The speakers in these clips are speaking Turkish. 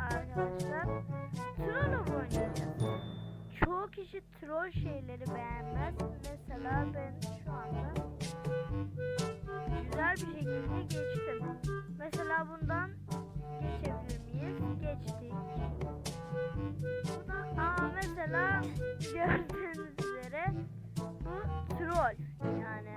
arkadaşlar troll oynayacağız. Çoğu kişi troll şeyleri beğenmez. Mesela ben şu anda güzel bir şekilde geçtim. Mesela bundan geçebilir miyiz? Geçtik. Buradan, aa mesela gördüğünüz üzere bu troll yani.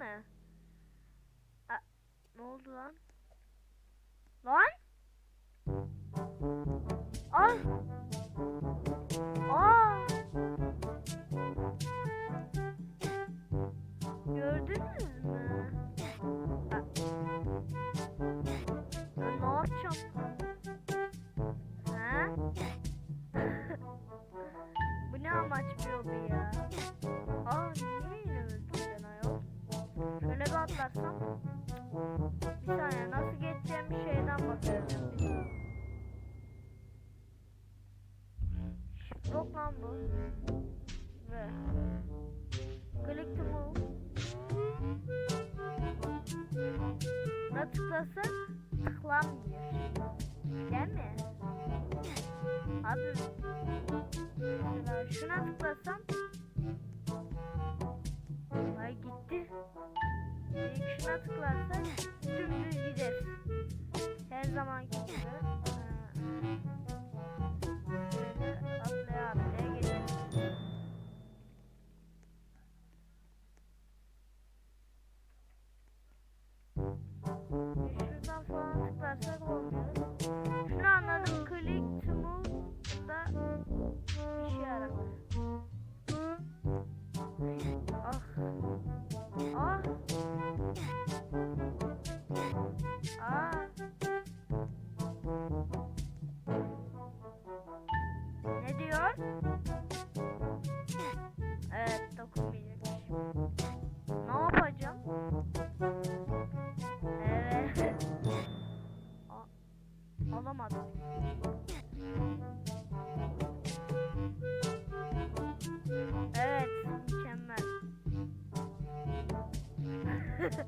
Mi? A ne oldu lan? Lan? Ne tıklasak tıklanmıyor. Değil mi? Abi mesela şuna tıklasam Ay gitti. İlk şuna tıklarsak dümdüz gider. Her zamanki gibi. 是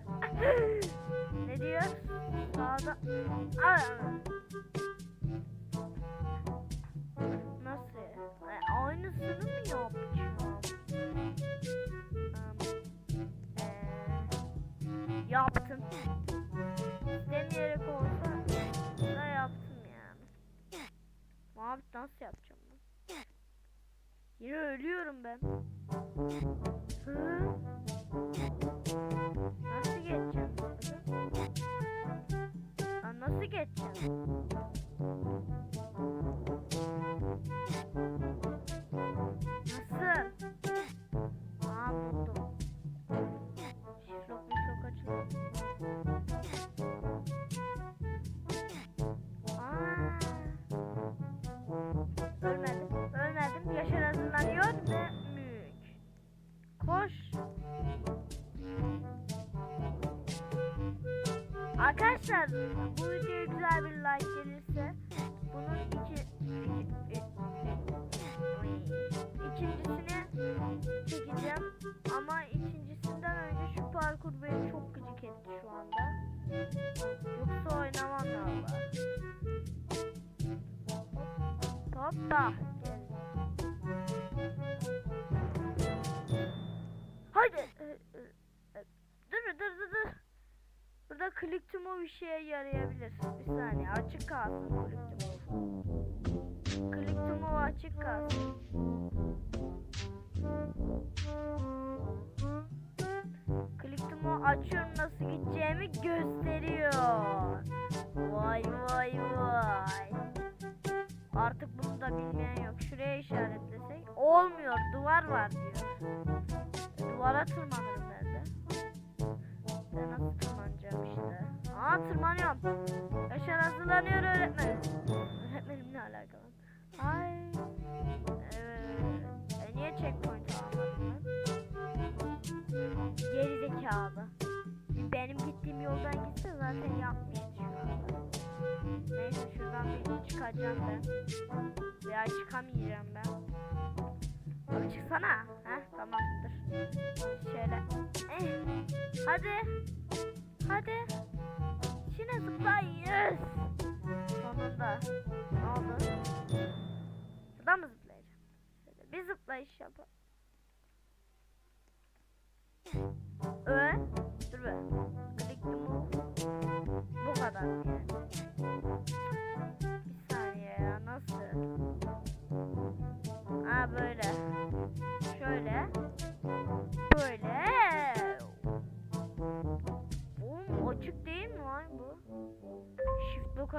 Arkadaşlar bu videoya güzel bir like gelirse bunun iki, iki, ikincisini çekeceğim ama ikincisinden önce şu parkur beni çok gıcık etti şu anda. Yoksa oynamam valla. Hoppa. Burada click to move işe yarayabilir. Bir saniye açık kalsın click to move. Click to move açık kalsın. Click to move açıyorum nasıl gideceğimi gösteriyor. Vay vay vay. Artık bunu da bilmeyen yok. Şuraya işaretlesek. Olmuyor. Duvar var diyor. Duvara tırmanırım Aa tırmanıyorum. Yaşar hazırlanıyor öğretmenim. Öğretmenim ne alakalı? Ay. Evet. E, niye checkpoint almadım ben? Geri zekalı. Benim gittiğim yoldan gitse zaten yapmıştı. Neyse şuradan bir çıkacağım ben. Veya çıkamayacağım ben. Abi çıksana. Heh tamamdır. Şöyle. Eh. Hadi. Hadi. Yes. Sonunda. Ne oldu? Şuradan mı zıplayacağım? Şöyle bir zıplayış yapalım.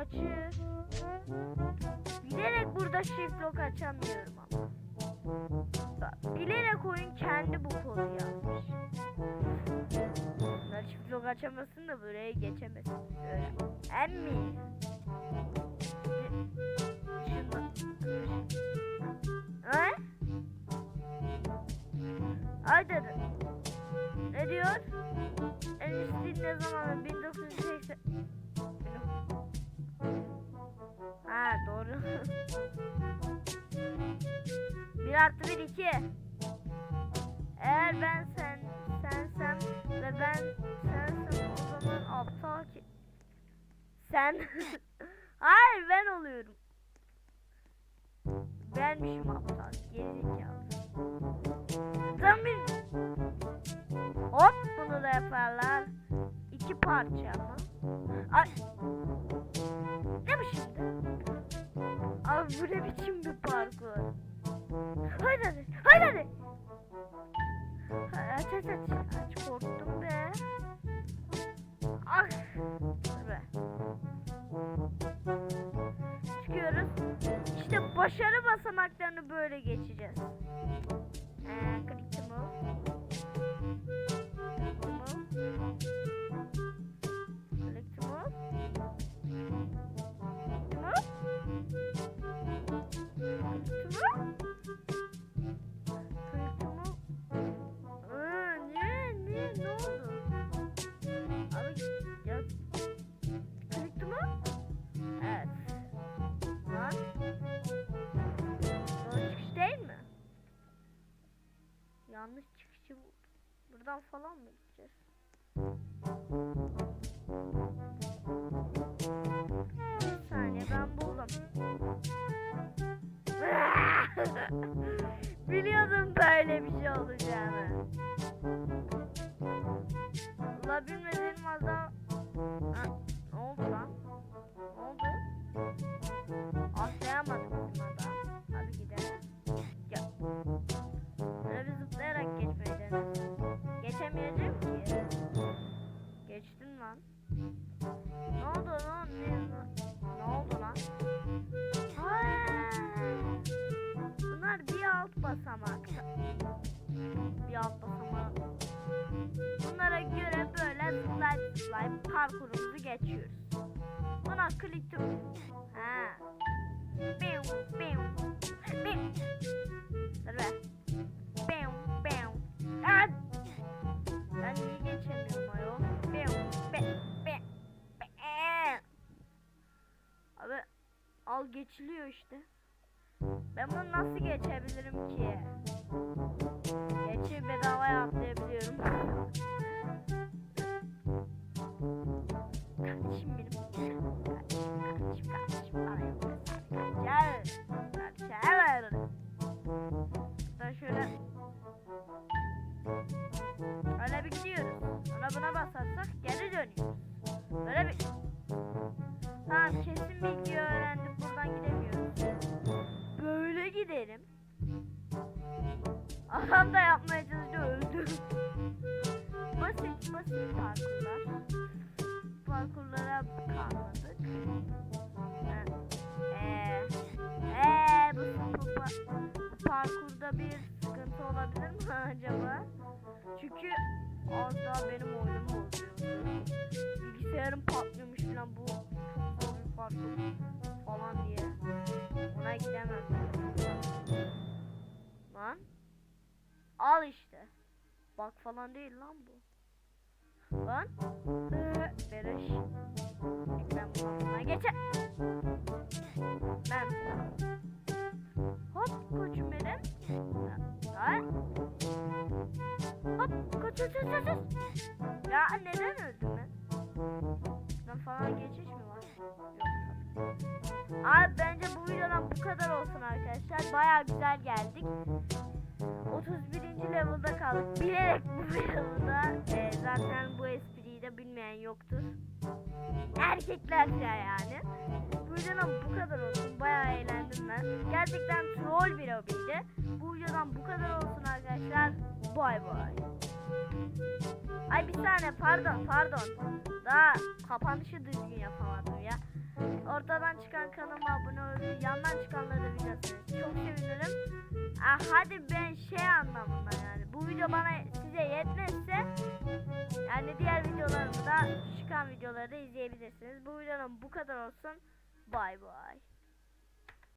Açık. Bilerek burada shift lock açamıyorum ama. Bak, Bilerek oyun kendi bu kodu yazmış. Ben shift lock açamazsın da buraya geçemezsin. Öyle. Emmi. Ha? Ay dedi. Ne diyor? En üstün ne zaman? 1980. 1 artı 1 2. Eğer ben sen sensem ve ben sensem o zaman aptal ki. Sen. Hayır ben oluyorum. Benmişim aptal. Gerizekalı. Tam bir... Hop bunu da yaparlar. İki parça mı? Ay. Ne bu şimdi? Abi bu ne biçim bir parkur? Haydi hadi. Haydi hadi. Ha, Aç aç aç. Aç korktum be. Ah. Be. Çıkıyoruz. İşte başarı basamaklarını böyle geçeceğiz. Yanlış çıkışı. Buradan falan mı gideceğiz? Bir saniye ben buldum. Biliyordum böyle bir şey olacağını. La basamak. Bir alt basamak. Bunlara göre böyle slide slide parkurumuzu geçiyoruz. Buna click to... Ha. Biu, biu, biu. Dur be. Biu, biu. Evet. Ben niye geçemiyorum ayol? Biu, bi, bi, bi. Abi al geçiliyor işte. Ben bunu nasıl geçebilirim ki? Geçi bedavaya atlayabiliyorum. Adam da yapmaya çalıştı öldü. basit basit parkurlar. Parkurlara kalmadık. Eee ee, bu, bu, bu parkurda bir sıkıntı olabilir mi acaba? Çünkü az daha benim oyunumu bozuyordu. Bilgisayarım patlıyormuş falan bu çok bir parkur falan diye. Ona gidemem. Lan. Al işte. Bak falan değil lan bu. Lan. Beleş. Ben bundan geçer. Ben. Hop koçum benim. Ha? Hop koç koç koç koç. Ya neden öldüm ben? Şuradan falan geçiş mi var? Yok. Abi bence bu videodan bu kadar olsun arkadaşlar. Baya güzel geldik. 31. level'da kaldık. Bilerek bu level'da e, zaten bu espriyi de bilmeyen yoktur. Erkeklerce yani. Bu videodan bu kadar olsun. Bayağı eğlendim ben. Gerçekten troll bir hobiydi. Bu videodan bu kadar olsun arkadaşlar. Bay bay. Ay bir saniye pardon pardon. Daha kapanışı düzgün yapamadım ya. Ortadan çıkan kanalıma abone olup yandan çıkanları biliyorsunuz. Çok sevinirim. Ah, hadi ben şey anlamında yani. Bu video bana size yetmezse yani diğer videolarımı da çıkan videoları da izleyebilirsiniz. Bu videonun bu kadar olsun. Bay bay.